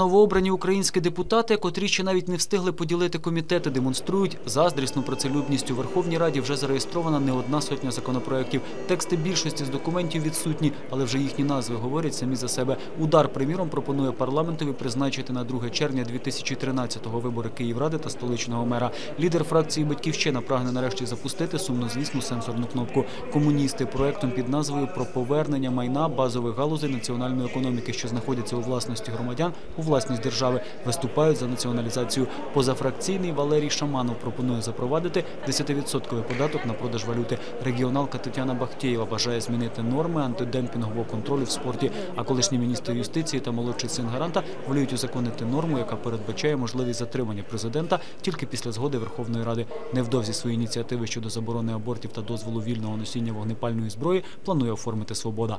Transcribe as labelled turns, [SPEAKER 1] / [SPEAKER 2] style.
[SPEAKER 1] Новообрані українські депутати, котрі ще навіть не встигли поділити комітети, демонструють заздрісну працелюбність у Верховній Раді. Вже зареєстрована не одна сотня законопроєктів. Тексти більшості з документів відсутні, але вже їхні назви говорять самі за себе. Удар, приміром, пропонує парламентові призначити на 2 червня 2013-го вибори Київради та столичного мера. Лідер фракції Батьківщина прагне нарешті запустити сумнозвісну сенсорну кнопку. Комуністи проектом під назвою про повернення майна базових галузей національної економіки, що знаходяться у власності громадян, у власність держави, виступають за націоналізацію. Позафракційний Валерій Шаманов пропонує запровадити 10% податок на продаж валюти. Регіоналка Тетяна Бахтєєва бажає змінити норми антидемпінгового контролю в спорті. А колишній міністр юстиції та молодший син гаранта воліють узаконити норму, яка передбачає можливість затримання президента тільки після згоди Верховної Ради. Невдовзі свої ініціативи щодо заборони абортів та дозволу вільного носіння вогнепальної зброї планує оформити свобода.